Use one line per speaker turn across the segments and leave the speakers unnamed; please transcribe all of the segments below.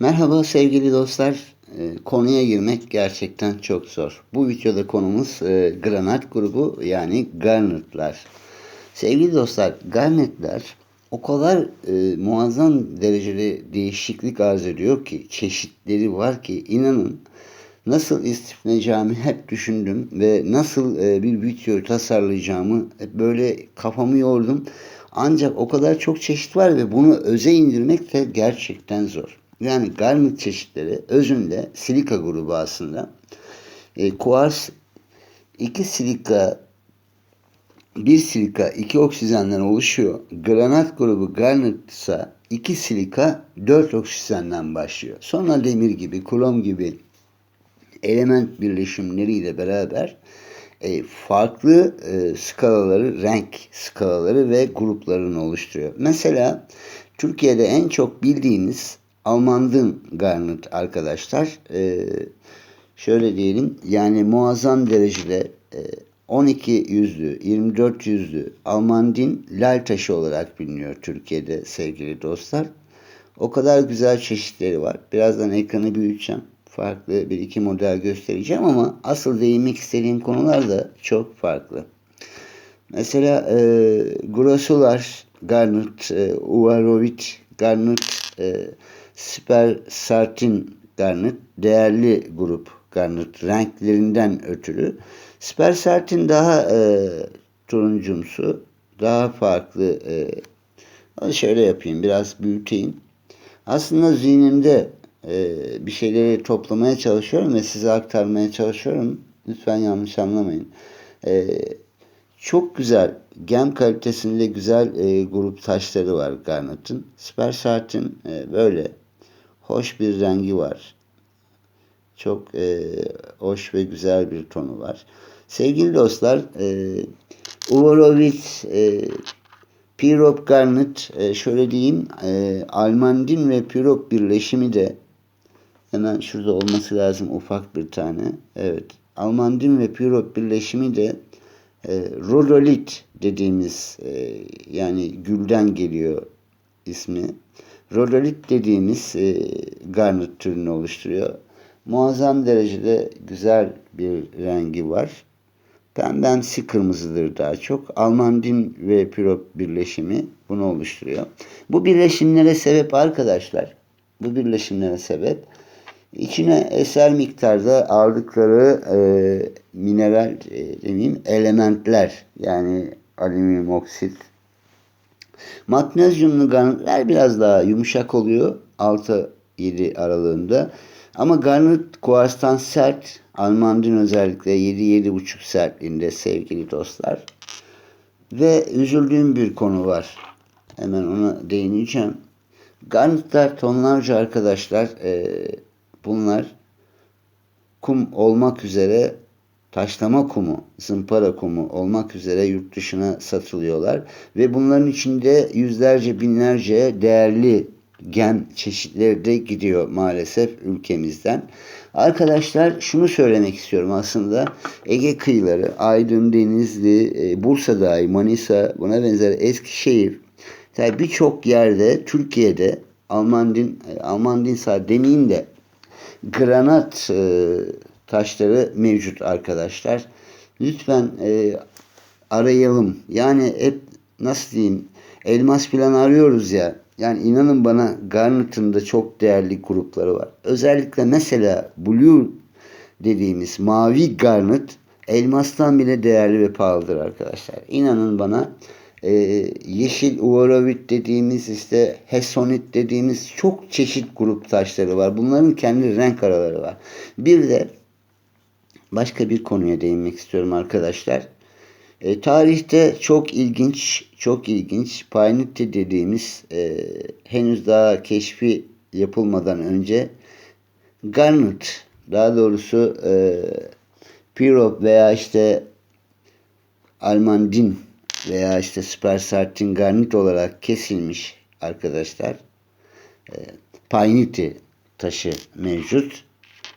Merhaba sevgili dostlar. Ee, Konuya girmek gerçekten çok zor. Bu videoda konumuz e, Granat grubu yani Garnet'lar. Sevgili dostlar Garnet'ler o kadar e, muazzam derecede değişiklik arz ediyor ki çeşitleri var ki inanın nasıl istifleneceğimi hep düşündüm ve nasıl e, bir video tasarlayacağımı böyle kafamı yordum. Ancak o kadar çok çeşit var ve bunu öze indirmek de gerçekten zor. Yani garnet çeşitleri özünde silika grubu aslında. E, kuars iki silika bir silika iki oksijenden oluşuyor. Granat grubu garnet ise iki silika dört oksijenden başlıyor. Sonra demir gibi, krom gibi element birleşimleriyle beraber e, farklı e, skalaları, renk skalaları ve gruplarını oluşturuyor. Mesela Türkiye'de en çok bildiğiniz Almandın garnet arkadaşlar. E, şöyle diyelim yani muazzam derecede e, 12 yüzlü, 24 yüzlü Almandin lal taşı olarak biliniyor Türkiye'de sevgili dostlar. O kadar güzel çeşitleri var. Birazdan ekranı büyüteceğim. Farklı bir iki model göstereceğim ama asıl değinmek istediğim konular da çok farklı. Mesela e, Grossular, Garnet, e, Uvarovit, Garnet, e, Sper Sartin Garnet değerli grup Garnet renklerinden ötürü. Sper Sartin daha e, turuncumsu, daha farklı. E, şöyle yapayım, biraz büyüteyim. Aslında zihnimde e, bir şeyleri toplamaya çalışıyorum ve size aktarmaya çalışıyorum. Lütfen yanlış anlamayın. E, çok güzel, gem kalitesinde güzel e, grup taşları var Garnet'ın. Sper Sartin e, böyle hoş bir rengi var. Çok e, hoş ve güzel bir tonu var. Sevgili dostlar, e, Uvorovit, e, Pirop Garnet, e, şöyle diyeyim, e, Almandin ve Pirop birleşimi de hemen şurada olması lazım ufak bir tane. Evet, Almandin ve Pirop birleşimi de e, Rhodolit dediğimiz e, yani gülden geliyor ismi. Rhodolit dediğimiz e, garnet türünü oluşturuyor. Muazzam derecede güzel bir rengi var. Pembemsi kırmızıdır daha çok. Almandin ve pirop birleşimi bunu oluşturuyor. Bu birleşimlere sebep arkadaşlar. Bu birleşimlere sebep içine eser miktarda aldıkları e, mineral e, demeyeyim elementler yani alüminyum oksit. Magnezyumlu garnetler biraz daha yumuşak oluyor. 6-7 aralığında. Ama garnet kuarstan sert. Almandin özellikle 7-7,5 sertliğinde sevgili dostlar. Ve üzüldüğüm bir konu var. Hemen ona değineceğim. Garnetler tonlarca arkadaşlar e, bunlar kum olmak üzere taşlama kumu, zımpara kumu olmak üzere yurt dışına satılıyorlar. Ve bunların içinde yüzlerce binlerce değerli gen çeşitleri de gidiyor maalesef ülkemizden. Arkadaşlar şunu söylemek istiyorum aslında Ege kıyıları, Aydın, Denizli, e, Bursa dahi, Manisa, buna benzer Eskişehir, yani birçok yerde Türkiye'de Almandin, e, Almandin sadece demeyeyim de granat e, taşları mevcut arkadaşlar. Lütfen e, arayalım. Yani hep nasıl diyeyim elmas falan arıyoruz ya. Yani inanın bana Garnet'ın da çok değerli grupları var. Özellikle mesela Blue dediğimiz mavi Garnet elmastan bile değerli ve pahalıdır arkadaşlar. İnanın bana e, yeşil uvarovit dediğimiz işte hesonit dediğimiz çok çeşit grup taşları var. Bunların kendi renk araları var. Bir de başka bir konuya değinmek istiyorum arkadaşlar. E, tarihte çok ilginç, çok ilginç Payniti dediğimiz e, henüz daha keşfi yapılmadan önce Garnet, daha doğrusu e, Pirop veya işte Almandin veya işte Spersertin Garnet olarak kesilmiş arkadaşlar. E, Payniti taşı mevcut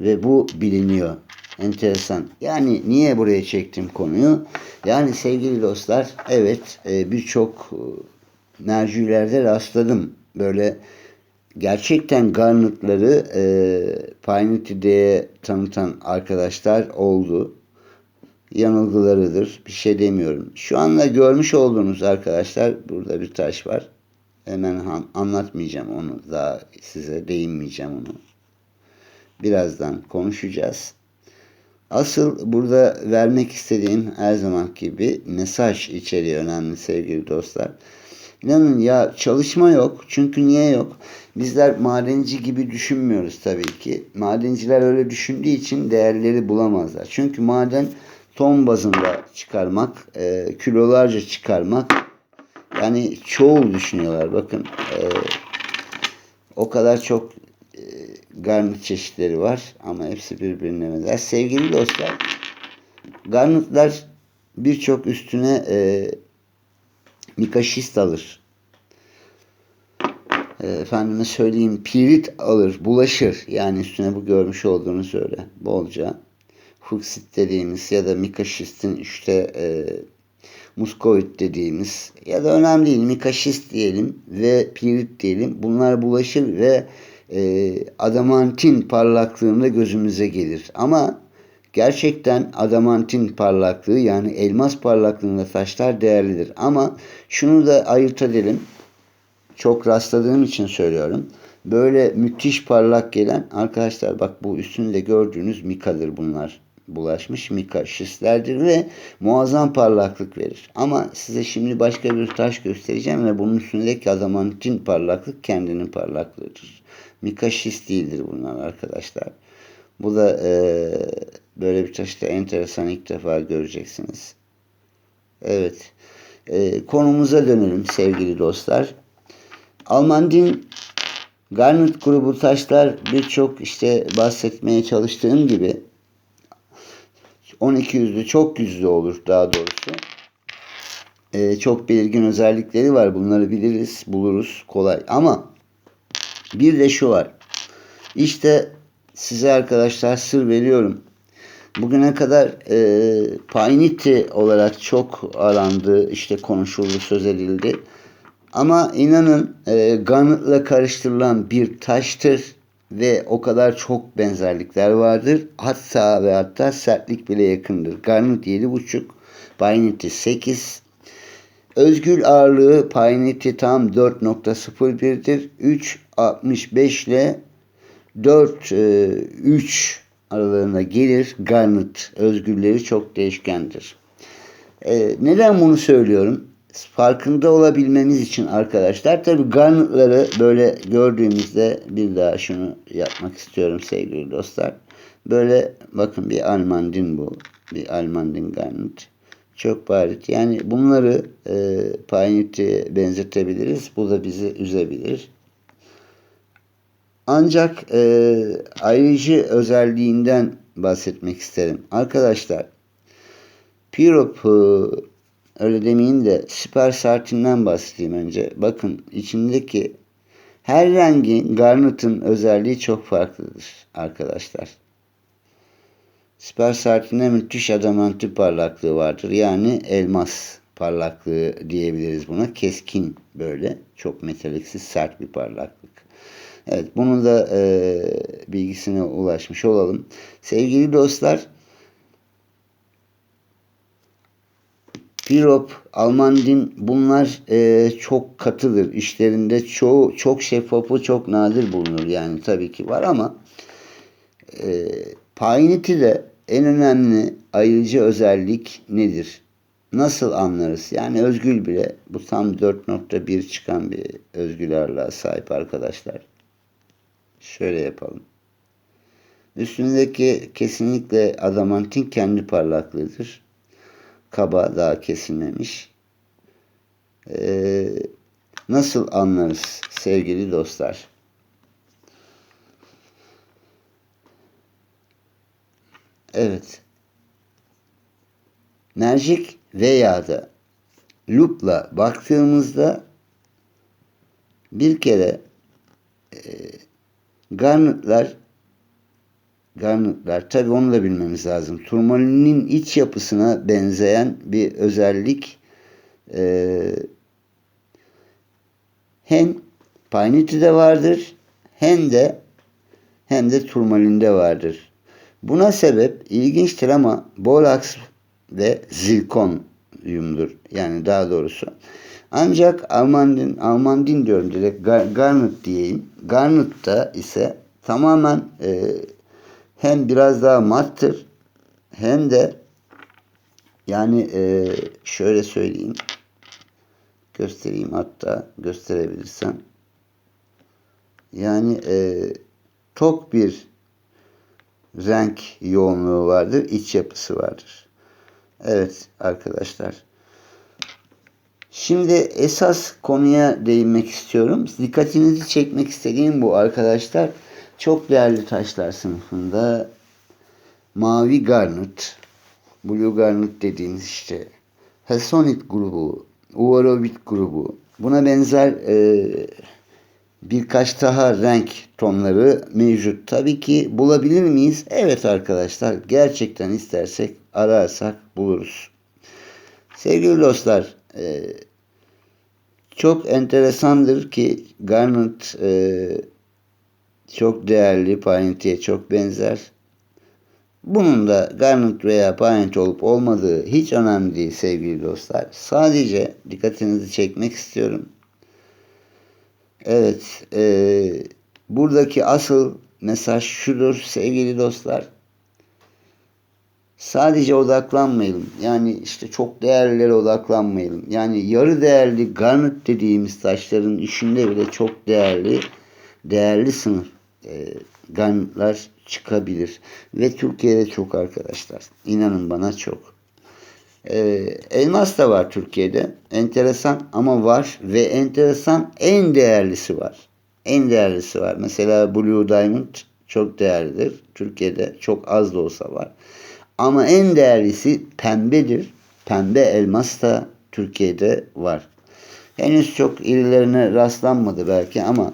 ve bu biliniyor. Enteresan. Yani niye buraya çektim konuyu? Yani sevgili dostlar evet e, birçok e, mercilerde rastladım. Böyle gerçekten garnetları e, Pioneer'de tanıtan arkadaşlar oldu. Yanılgılarıdır. Bir şey demiyorum. Şu anda görmüş olduğunuz arkadaşlar burada bir taş var. Hemen anlatmayacağım onu. Daha size değinmeyeceğim onu. Birazdan konuşacağız. Asıl burada vermek istediğim her zaman gibi mesaj içeriği önemli sevgili dostlar. İnanın ya çalışma yok. Çünkü niye yok? Bizler madenci gibi düşünmüyoruz tabii ki. Madenciler öyle düşündüğü için değerleri bulamazlar. Çünkü maden ton bazında çıkarmak, e, kilolarca çıkarmak yani çoğul düşünüyorlar. Bakın e, o kadar çok e, garnit çeşitleri var ama hepsi birbirine benzer. Sevgili dostlar, garnitler birçok üstüne e, mikaşist alır. E, efendime söyleyeyim pirit alır, bulaşır. Yani üstüne bu görmüş olduğunuz öyle bolca. Fuksit dediğimiz ya da mikaşistin işte e, muskoid dediğimiz ya da önemli değil mikaşist diyelim ve pirit diyelim. Bunlar bulaşır ve e, adamantin parlaklığında gözümüze gelir. Ama gerçekten adamantin parlaklığı yani elmas parlaklığında taşlar değerlidir. Ama şunu da ayırt edelim. Çok rastladığım için söylüyorum. Böyle müthiş parlak gelen arkadaşlar bak bu üstünde gördüğünüz mikadır bunlar bulaşmış mika şişlerdir ve muazzam parlaklık verir. Ama size şimdi başka bir taş göstereceğim ve bunun üstündeki adamantin parlaklık kendinin parlaklığıdır. Mika şis değildir bunlar arkadaşlar. Bu da e, böyle bir taşta enteresan ilk defa göreceksiniz. Evet. E, konumuza dönelim sevgili dostlar. Almandin Garnet grubu taşlar birçok işte bahsetmeye çalıştığım gibi 12 yüzlü çok yüzlü olur daha doğrusu. Ee, çok belirgin özellikleri var. Bunları biliriz, buluruz kolay. Ama bir de şu var. İşte size arkadaşlar sır veriyorum. Bugüne kadar e, Painiti olarak çok arandı, işte konuşuldu, söz edildi. Ama inanın e, Garnet'la karıştırılan bir taştır ve o kadar çok benzerlikler vardır. Hatta ve hatta sertlik bile yakındır. Garnet 7.5, Painiti 8. Özgül ağırlığı Painiti tam 4.01'dir. 3.65 ile 4 3 aralarında gelir. Garnet özgürleri çok değişkendir. E, neden bunu söylüyorum? farkında olabilmemiz için arkadaşlar tabi garnetları böyle gördüğümüzde bir daha şunu yapmak istiyorum sevgili dostlar. Böyle bakın bir almandin bu. Bir almandin garnet. Çok bariz. Yani bunları e, Pioneer'e benzetebiliriz. Bu da bizi üzebilir. Ancak e, ayrıcı özelliğinden bahsetmek isterim. Arkadaşlar Pirop e, öyle demeyin de süper sartinden bahsedeyim önce. Bakın içindeki her rengin garnetın özelliği çok farklıdır arkadaşlar. Süper sartinde müthiş adamanti parlaklığı vardır. Yani elmas parlaklığı diyebiliriz buna. Keskin böyle. Çok metaliksiz sert bir parlaklık. Evet bunun da e, bilgisine ulaşmış olalım. Sevgili dostlar Pirop, Almandin bunlar e, çok katıdır. İşlerinde çoğu çok şeffafı çok nadir bulunur. Yani tabii ki var ama e, Painiti de en önemli ayırıcı özellik nedir? Nasıl anlarız? Yani özgül bile bu tam 4.1 çıkan bir özgül ağırlığa sahip arkadaşlar. Şöyle yapalım. Üstündeki kesinlikle adamantin kendi parlaklığıdır kaba daha kesilmemiş. Ee, nasıl anlarız sevgili dostlar? Evet. Mercek veya da lupla baktığımızda bir kere e, garnetler garnetler. Tabi onu da bilmemiz lazım. Turmalinin iç yapısına benzeyen bir özellik e, hem Payniti'de vardır hem de hem de turmalinde vardır. Buna sebep ilginçtir ama boraks ve zirkonyumdur. Yani daha doğrusu. Ancak Almandin, Almandin diyorum direkt Gar, Garnet diyeyim. Garnet'ta ise tamamen e, hem biraz daha mattır hem de yani e, şöyle söyleyeyim göstereyim hatta gösterebilirsem yani e, tok bir renk yoğunluğu vardır, iç yapısı vardır. Evet arkadaşlar. Şimdi esas konuya değinmek istiyorum. Dikkatinizi çekmek istediğim bu arkadaşlar. Çok değerli taşlar sınıfında mavi garnet, blue garnet dediğimiz işte Helsonit grubu, Uvarovit grubu, buna benzer e, birkaç daha renk tonları mevcut. Tabii ki bulabilir miyiz? Evet arkadaşlar gerçekten istersek ararsak buluruz. Sevgili dostlar e, çok enteresandır ki Garnet e, çok değerli Parente'ye çok benzer. Bunun da Garnet veya Parent olup olmadığı hiç önemli değil sevgili dostlar. Sadece dikkatinizi çekmek istiyorum. Evet, e, buradaki asıl mesaj şudur sevgili dostlar. Sadece odaklanmayalım. Yani işte çok değerlilere odaklanmayalım. Yani yarı değerli garnet dediğimiz taşların içinde bile çok değerli, değerli sınıf e, garnetler çıkabilir. Ve Türkiye'de çok arkadaşlar. İnanın bana çok. E, elmas da var Türkiye'de. Enteresan ama var. Ve enteresan en değerlisi var. En değerlisi var. Mesela Blue Diamond çok değerlidir. Türkiye'de çok az da olsa var. Ama en değerlisi pembedir. Pembe elmas da Türkiye'de var. Henüz çok irilerine rastlanmadı belki ama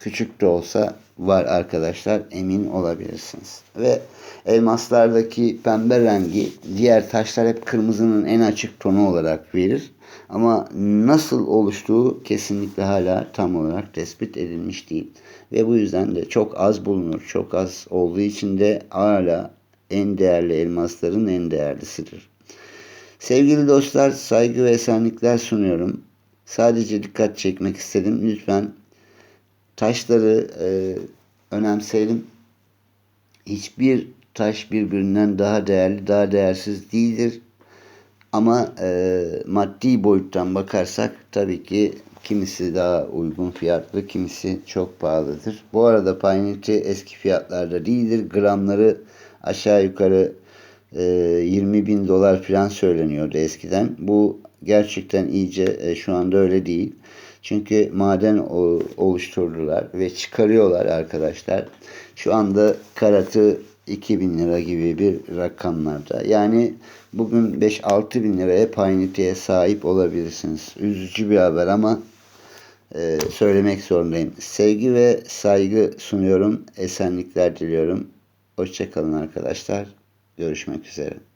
küçük de olsa var arkadaşlar emin olabilirsiniz. Ve elmaslardaki pembe rengi diğer taşlar hep kırmızının en açık tonu olarak verir. Ama nasıl oluştuğu kesinlikle hala tam olarak tespit edilmiş değil. Ve bu yüzden de çok az bulunur. Çok az olduğu için de hala en değerli elmasların en değerlisidir. Sevgili dostlar saygı ve esenlikler sunuyorum. Sadece dikkat çekmek istedim. Lütfen taşları e, önemseyelim. Hiçbir taş birbirinden daha değerli, daha değersiz değildir. Ama e, maddi boyuttan bakarsak tabii ki kimisi daha uygun fiyatlı, kimisi çok pahalıdır. Bu arada Payneti eski fiyatlarda değildir. Gramları aşağı yukarı e, 20 bin dolar falan söyleniyordu eskiden. Bu gerçekten iyice e, şu anda öyle değil. Çünkü maden oluşturdular ve çıkarıyorlar arkadaşlar. Şu anda karatı 2000 lira gibi bir rakamlarda. Yani bugün 5-6 bin liraya paynitiye sahip olabilirsiniz. Üzücü bir haber ama e, söylemek zorundayım. Sevgi ve saygı sunuyorum. Esenlikler diliyorum. Hoşçakalın arkadaşlar. Görüşmek üzere.